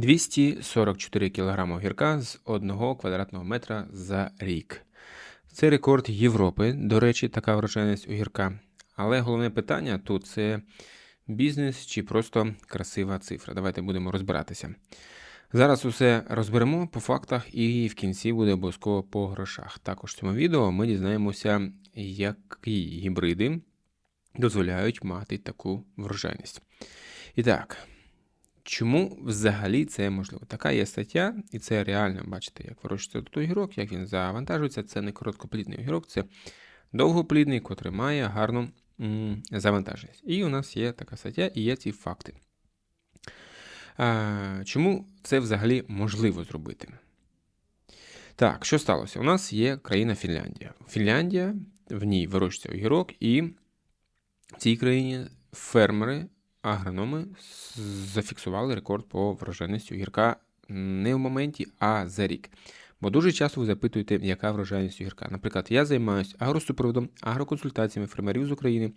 244 кг огірка з 1 квадратного метра за рік. Це рекорд Європи, до речі, така врожайність огірка. Але головне питання тут це бізнес чи просто красива цифра. Давайте будемо розбиратися. Зараз усе розберемо по фактах і в кінці буде обов'язково по грошах. Також в цьому відео ми дізнаємося, які гібриди дозволяють мати таку врожайність. І так, чому взагалі це можливо? Така є стаття, і це реально, бачите, як вирощується тут огірок, як він завантажується. Це не короткоплідний огірок, це довгоплідний, котрий має гарну завантаженість. І у нас є така стаття і є ці факти. А, Чому це взагалі можливо зробити? Так, що сталося? У нас є країна Фінляндія. Фінляндія, в ній вирощується огірок, і в цій країні фермери, агрономи зафіксували рекорд по врожайності огірка не в моменті, а за рік. Бо дуже часто ви запитуєте, яка врожайність огірка. Наприклад, я займаюся агросупроводом, агроконсультаціями фермерів з України,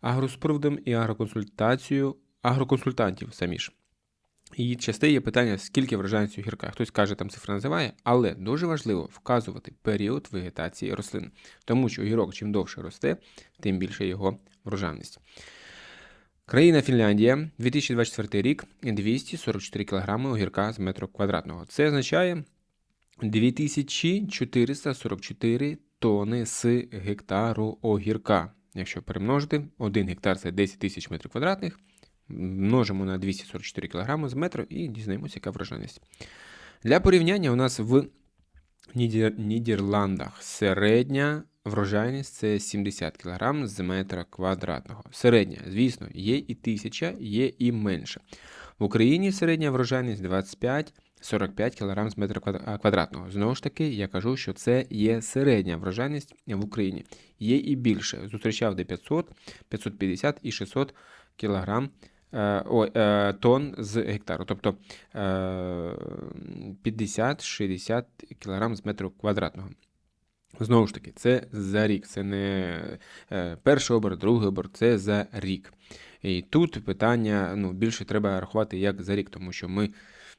агросупроводом і агроконсультацією агроконсультантів самі ж. І часте є питання, скільки врожайності огірка. Хтось каже, там цифра називає, але дуже важливо вказувати період вегетації рослин, тому що огірок чим довше росте, тим більше його врожайність. Країна Фінляндія, 2024 рік, 244 кг огірка з метру квадратного. Це означає 2444 тони з гектару огірка. Якщо перемножити, 1 гектар це 10 тисяч метрів квадратних, множимо на 244 кг з метру і дізнаємося, яка врожайність. Для порівняння у нас в Нідер... Нідерландах середня врожайність це 70 кг з метра квадратного. Середня, звісно, є і 1000, є і менше. В Україні середня врожайність 25 45 кг з метра квадратного. Знову ж таки, я кажу, що це є середня врожайність в Україні. Є і більше. Зустрічав де 500, 550 і 600 кг е, е, тонн з гектару. Тобто е, 50-60 кг з метру квадратного. Знову ж таки, це за рік, це не е, перший оберт, другий оберт, це за рік. І тут питання ну, більше треба рахувати як за рік, тому що ми,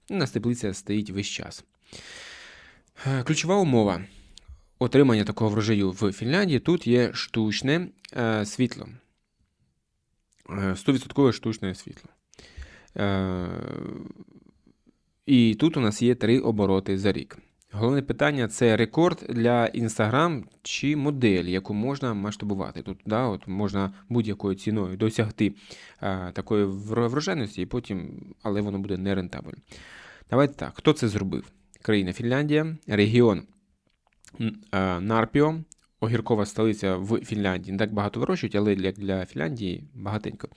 у нас теплиця стоїть весь час. Е, Ключова умова отримання такого врожаю в Фінляндії тут є штучне е, світло. Е, 100% штучне світло. І тут у нас є три обороти за рік. Головне питання це рекорд для Instagram чи модель, яку можна масштабувати. Тут да, от можна будь-якою ціною досягти а, такої вро- врожайності, і потім, але воно буде нерентабельно. Давайте так. Хто це зробив? Країна Фінляндія, регіон а, Нарпіо, огіркова столиця в Фінляндії. Не так багато вирощують, але для, для Фінляндії багатенько.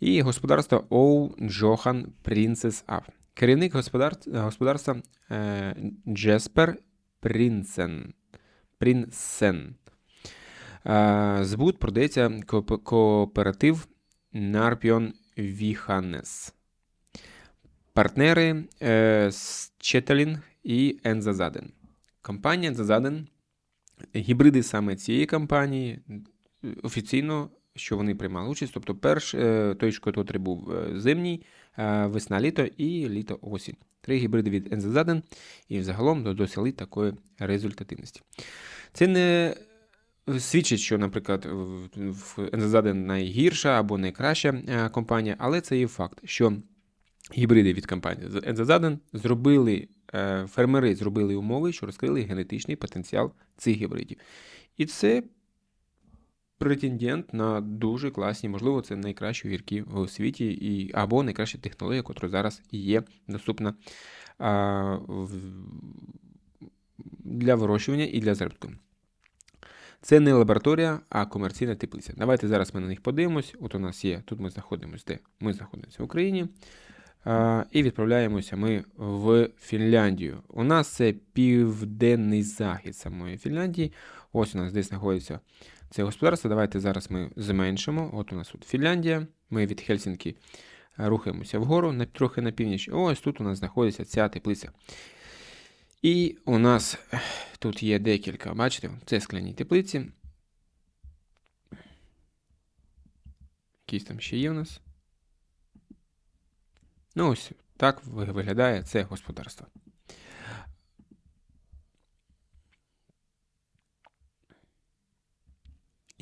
І господарство Оу Джохан Принцес Ав. Керівник господар... господарства е, Джеспер Принсен. Принсен. Е, збут продається кооператив Нарпіон Віханес. Партнери е, Четелінг і Ензазаден. Компанія Ензазаден. Гібриди саме цієї компанії е, офіційно, що вони приймали участь. Тобто, перш, е, той, котрий був е, зимній, е, весна-літо і літо-осінь. Три гібриди від Ензазаден і взагалом досягли такої результативності. Це не свідчить, що, наприклад, Ензазаден найгірша або найкраща е, компанія, але це є факт, що гібриди від компанії Ензазаден зробили, е, фермери зробили умови, що розкрили генетичний потенціал цих гібридів. І це претендент на дуже класні, можливо, це найкращі огірки у світі, і, або найкраща технологія, яка зараз є доступна а, в- для вирощування і для заробітку. Це не лабораторія, а комерційна теплиця. Давайте зараз ми на них подивимось. От у нас є, тут ми знаходимося, де ми знаходимося в Україні. А, і відправляємося ми в Фінляндію. У нас це південний захід самої Фінляндії. Ось у нас десь знаходиться це господарство. Давайте зараз ми зменшимо. От у нас тут Фінляндія. Ми від Хельсінкі е, рухаємося вгору, трохи на північ. Ось тут у нас знаходиться ця теплиця. І у нас тут є декілька, бачите, це скляні теплиці. Якісь там ще є у нас. Ну, ось Так виглядає це господарство.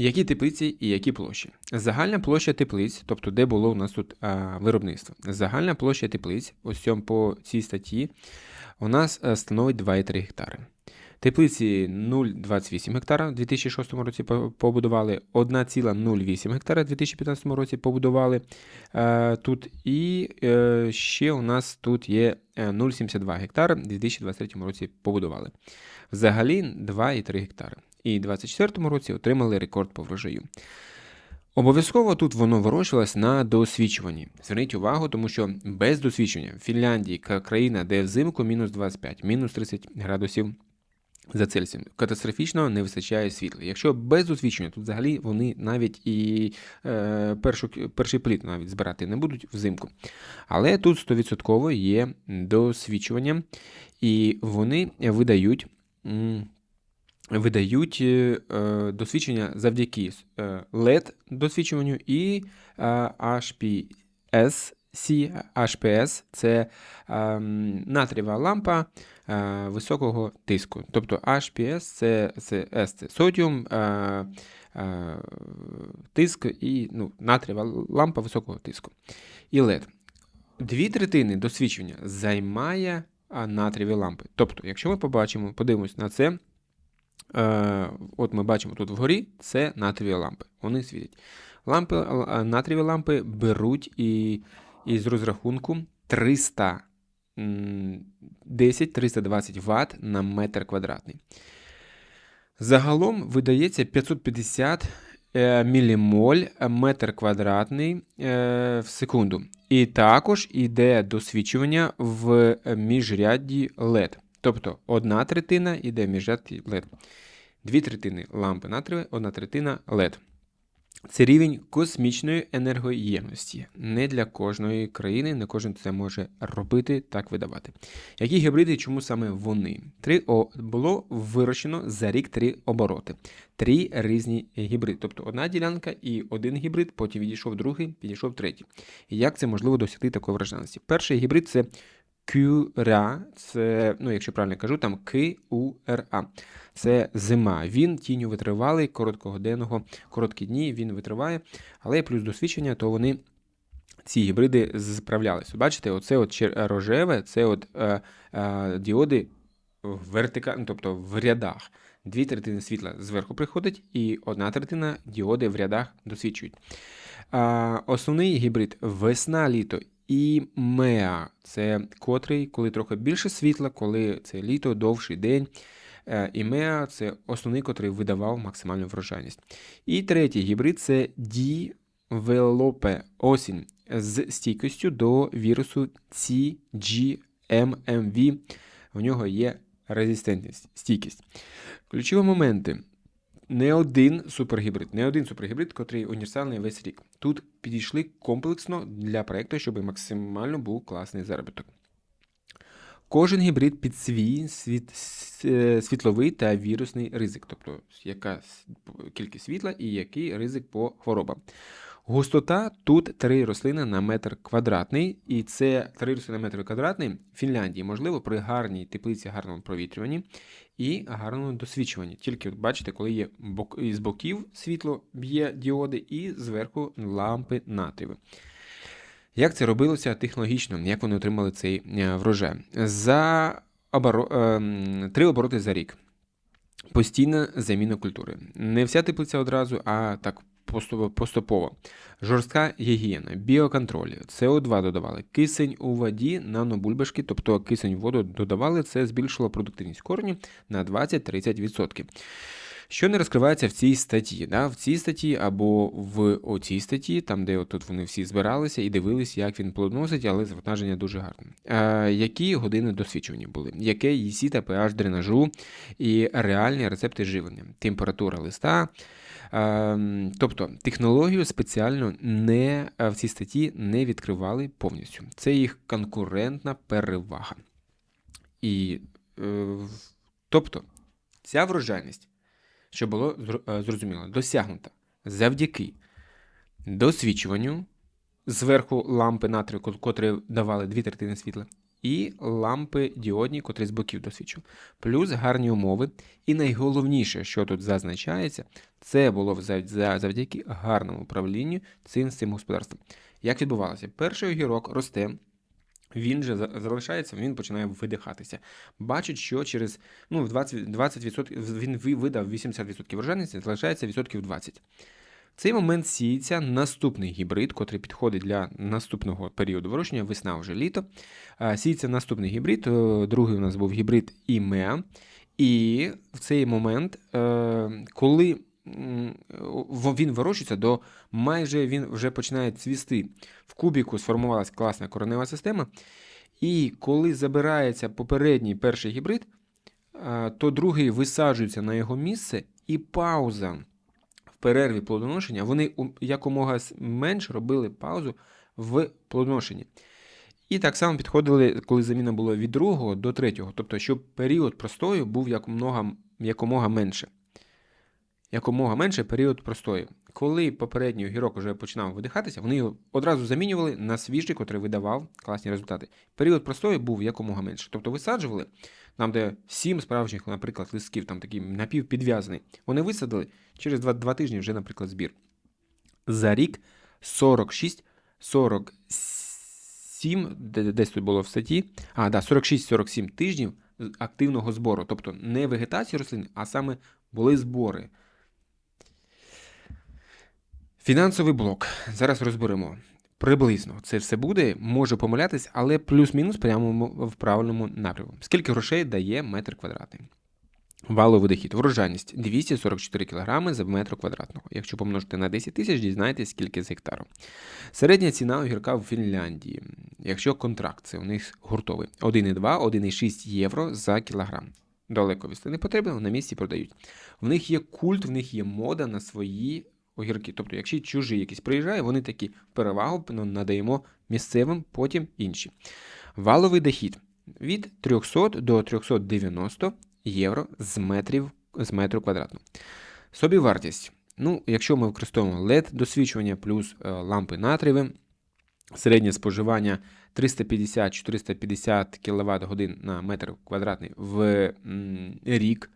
Які теплиці і які площі? Загальна площа теплиць, тобто де було у нас тут а, виробництво. Загальна площа теплиць, ось по цій статті, у нас становить 2,3 гектари. Теплиці 0,28 гектара в 2006 році побудували, 1,08 гектара в 2015 році побудували е, тут. І е, ще у нас тут є 0,72 гектара в 2023 році побудували. Взагалі 2,3 гектари. І в 2024 році отримали рекорд по врожаю. Обов'язково тут воно вирощувалось на досвідчуванні. Зверніть увагу, тому що без досвідчення в Фінляндії країна, де взимку мінус 25, мінус 30 градусів за Цельсієм. Катастрофічно не вистачає світла. Якщо без освічення, то взагалі вони навіть і е, першу, перший плід навіть збирати не будуть взимку. Але тут 100% є досвідчування, і вони видають. Видають е, досвідчення завдяки е, LED досвідчуванню і е, HPS HPS це е, натрієва лампа е, високого тиску. Тобто HPS це, це S це содіум, е, е, тиск і ну, натрієва лампа високого тиску. І LED. Дві третини досвідчення займає натрієві лампи. Тобто, якщо ми побачимо, подивимось на це. Е, от ми бачимо тут вгорі це натрієві лампи. Вони світять. Лампи, Натрієві лампи беруть і із розрахунку 310-320 Вт на метр квадратний. Загалом видається 550 е, мілімоль метр квадратний е, в секунду. І також йде досвідчування в міжрядді LED. Тобто одна третина йде в міжрядді LED. Дві третини лампи натрієві, одна третина LED. Це рівень космічної енергоємності. Не для кожної країни, не кожен це може робити, так видавати. Які гібриди, чому саме вони? Три о було вирощено за рік три обороти, три різні гібриди. Тобто одна ділянка і один гібрид, потім відійшов другий, підійшов третій. Як це можливо досягти такої враженості? Перший гібрид це QRA, це, ну, якщо правильно кажу, там QURA. Це зима. Він тінню витривалий, короткогодинного, короткі дні він витриває, але плюс досвідчення, то вони. Ці гібриди справлялися. Бачите, оце от рожеве, це от е, е, діоди вертикально, тобто в рядах. Дві третини світла зверху приходить, і одна третина діоди в рядах досвідчують. Е, основний гібрид весна-літо і меа це котрий, коли трохи більше світла, коли це літо, довший день. Е, і меа це основний, котрий видавав максимальну врожайність. І третій гібрид це Дівелопе осінь з стійкістю до вірусу CGMMV. В нього є резистентність, стійкість. Ключові моменти не один супергібрид, не один супергібрид, котрий універсальний весь рік. Тут підійшли комплексно для проекту, щоб максимально був класний заробіток. Кожен гібрид під свій світ, е, світловий та вірусний ризик, тобто яка кількість світла і який ризик по хворобам. Густота тут три рослини на метр квадратний, і це три рослини на метр квадратний в Фінляндії, можливо, при гарній теплиці, гарному провітрюванні і гарному досвідчуванні. Тільки бачите, коли є бок, із боків світло б'є діоди, і зверху лампи натріви. Як це робилося технологічно, як вони отримали цей е, врожай? За оборо... Ем, три обороти за рік. Постійна заміна культури. Не вся теплиця одразу, а так поступово. Жорстка гігієна, біоконтроль, СО2 додавали, кисень у воді, нанобульбашки, тобто кисень в воду додавали, це збільшило продуктивність корню на 20-30%. Що не розкривається в цій статті? Да? В цій статті або в оцій статті, там, де тут вони всі збиралися і дивилися, як він плодоносить, але завантаження дуже гарне. А, Які години досвідчування були? Яке ЄСІ та pH дренажу і реальні рецепти живлення, температура листа. Ем, тобто технологію спеціально не в цій статті не відкривали повністю. Це їх конкурентна перевага. І, е, Тобто, ця врожайність, що було е, зрозуміло, досягнута завдяки досвідчуванню, зверху лампи натрію, котрі давали дві третини світла, і лампи діодні, котрі з боків досвідчували. Плюс гарні умови. І найголовніше, що тут зазначається, це було за- завдяки гарному управлінню цим цим господарством. Як відбувалося? Перший огірок росте. Він же залишається, він починає видихатися. Бачить, що через ну, 20%, 20% він видав 80% врожайності, залишається відсотків 20%. В цей момент сіється наступний гібрид, котрий підходить для наступного періоду вирощення, весна вже літо. Сіється наступний гібрид. е, Другий у нас був гібрид ІМЕА. І в цей момент, е, коли він вирощується до майже він вже починає цвісти. В кубіку сформувалася класна коренева система. І коли забирається попередній перший гібрид, то другий висаджується на його місце, і пауза в перерві плодоношення, вони якомога менше робили паузу в плодоношенні. І так само підходили, коли заміна була від другого до третього, тобто, щоб період простою був якомога, якомога менше. Якомога менше період простою. Коли попередній огірок вже починав видихатися, вони його одразу замінювали на свіжий, котрий видавав класні результати. Період простою був якомога менше. Тобто висаджували, там, де сім справжніх, наприклад, листків, там такий напівпідв'язаний, вони висадили через два, два тижні вже, наприклад, збір. За рік 46, 47, десь тут було в статті, а, да, 46-47 тижнів активного збору. Тобто не вегетації рослин, а саме були збори. Фінансовий блок. Зараз розберемо. Приблизно це все буде, може помилятись, але плюс-мінус прямо в правильному напрямку. Скільки грошей дає метр квадратний? Валовий дохід. Врожайність 244 кг за метр квадратного. Якщо помножити на 10 тисяч, дізнаєтесь, скільки з гектару. Середня ціна огірка в Фінляндії. Якщо контракт, це у них гуртовий. 1,2, 1,6 євро за кілограм. Далеко вести не потрібно, на місці продають. В них є культ, в них є мода на свої огірки. Тобто, якщо чужий якийсь приїжджає, вони такі перевагу ну, надаємо місцевим, потім інші. Валовий дохід від 300 до 390 євро з метрів з метру квадратного. Собівартість. Ну, якщо ми використовуємо LED досвідчування плюс е, лампи натрієві, середнє споживання 350-450 кВт годин на метр квадратний в рік.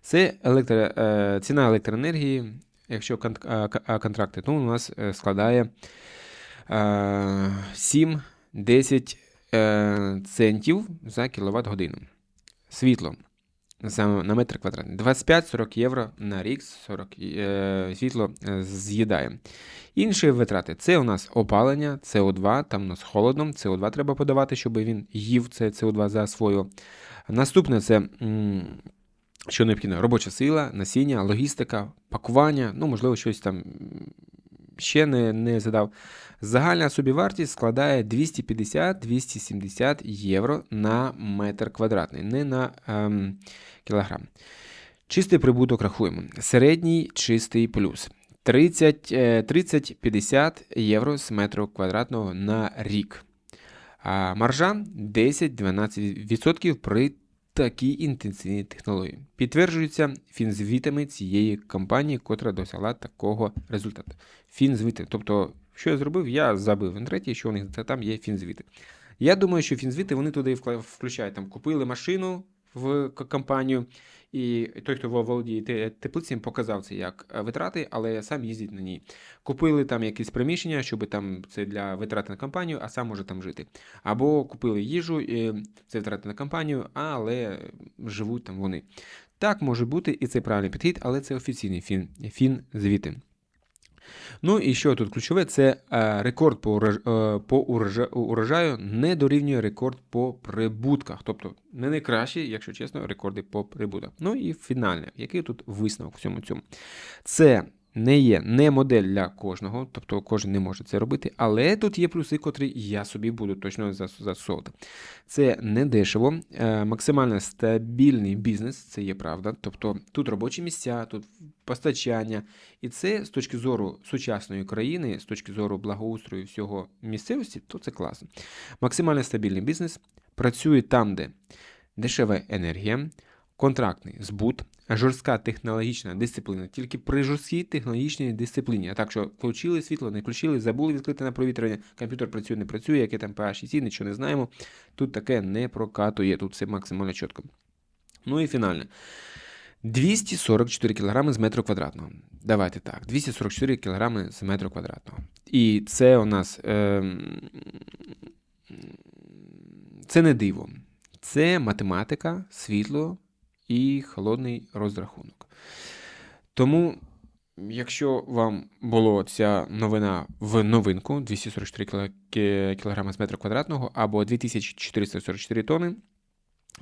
Це електро, е, ціна електроенергії, якщо к- а, контракти, то у нас е, складає е, 7-10 е, центів за кіловат годину. Світло на метр квадратний. 25-40 євро на рік 40, е, світло е, з'їдає. Інші витрати це у нас опалення, СО2, там у нас холодно, СО2 треба подавати, щоб він їв це СО2 засвоював. Наступне це. Що необхідно? Робоча сила, насіння, логістика, пакування, ну, можливо, щось там ще не, не задав. Загальна собівартість складає 250-270 євро на метр квадратний, не на ем, кілограм. Чистий прибуток рахуємо. Середній чистий плюс. 30, е, 30-50 євро з метру квадратного на рік. А маржа 10-12% при такій інтенсивні технології. Підтверджується фінзвітами цієї компанії, котра досягла такого результату. Фінзвіти. Тобто, що я зробив? Я забив в інтернеті, що у них там є фінзвіти. Я думаю, що фінзвіти вони туди включають там, купили машину в компанію, і той, хто володіє те- теплицями, показав це як е, витрати, але сам їздить на ній. Купили там якісь приміщення, щоб там це для витрати на компанію, а сам може там жити. Або купили їжу, це витрати на компанію, але живуть там вони. Так може бути, і це правильний підхід, але це офіційний фін, фін-звіти. Ну і що тут ключове, це е, рекорд по, е, урожаю не дорівнює рекорд по прибутках. Тобто не найкращі, якщо чесно, рекорди по прибутках. Ну і фінальне, який тут висновок в цьому цьому. Це не є не модель для кожного, тобто кожен не може це робити, але тут є плюси, котрі я собі буду точно засовувати. Це не дешево, е, максимально стабільний бізнес, це є правда. Тобто тут робочі місця, тут постачання. І це з точки зору сучасної країни, з точки зору благоустрою всього місцевості, то це класно. Максимально стабільний бізнес працює там, де дешева енергія, контрактний збут, жорстка технологічна дисципліна. Тільки при жорсткій технологічній дисципліні. А так, що включили світло, не включили, забули відкрити на провітряння, комп'ютер працює, не працює, яке там pH і ці, нічого не знаємо. Тут таке не прокатує, тут все максимально чітко. Ну і фінальне. 244 кг з метру квадратного. Давайте так, 244 кг з метру квадратного. І це у нас е, це не диво. Це математика, світло і холодний розрахунок. Тому, якщо вам була ця новина в новинку 244 кг з метру квадратного або 2444 тонни,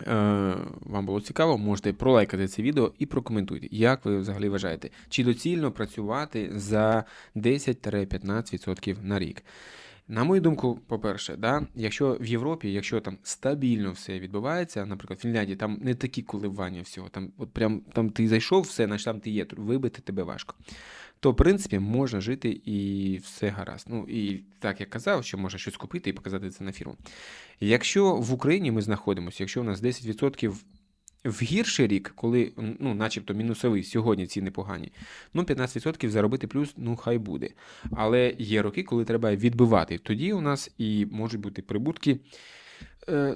Е, вам було цікаво, можете пролайкати це відео і прокоментуйте, як ви взагалі вважаєте, чи доцільно працювати за 10-15% на рік. На мою думку, по-перше, да, якщо в Європі, якщо там стабільно все відбувається, наприклад, в Фінляндії там не такі коливання всього, там от прям там ти зайшов, все, значить там ти є, вибити тебе важко. То, в принципі, можна жити і все гаразд. Ну і так як казав, що можна щось купити і показати це на фірму. Якщо в Україні ми знаходимося, якщо у нас 10% в гірший рік, коли ну, начебто мінусовий, сьогодні ціни погані, ну 15% заробити плюс, ну хай буде. Але є роки, коли треба відбивати. Тоді у нас і можуть бути прибутки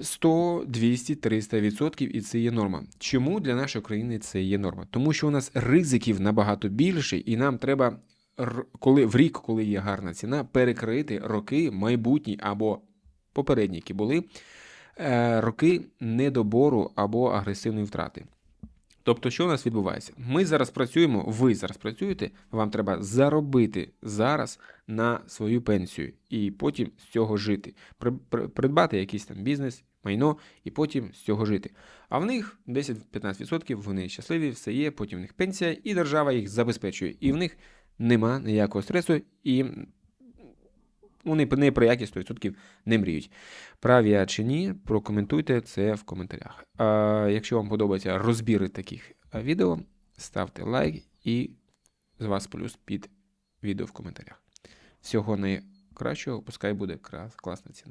100, 200, 300%, і це є норма. Чому для нашої країни це є норма? Тому що у нас ризиків набагато більше, і нам треба, коли в рік, коли є гарна ціна, перекрити роки майбутні або попередні, які були. Е, роки недобору або агресивної втрати. Тобто, що у нас відбувається? Ми зараз працюємо, ви зараз працюєте, вам треба заробити зараз на свою пенсію і потім з цього жити, придбати якийсь там бізнес, майно і потім з цього жити. А в них 10-15% вони щасливі, все є, потім в них пенсія, і держава їх забезпечує. І в них нема ніякого стресу, і вони не про якість 100% не мріють. Праві я чи ні, прокоментуйте це в коментарях. А Якщо вам подобаються розбіри таких відео, ставте лайк і з вас плюс під відео в коментарях. Всього найкращого, пускай буде класна ціна.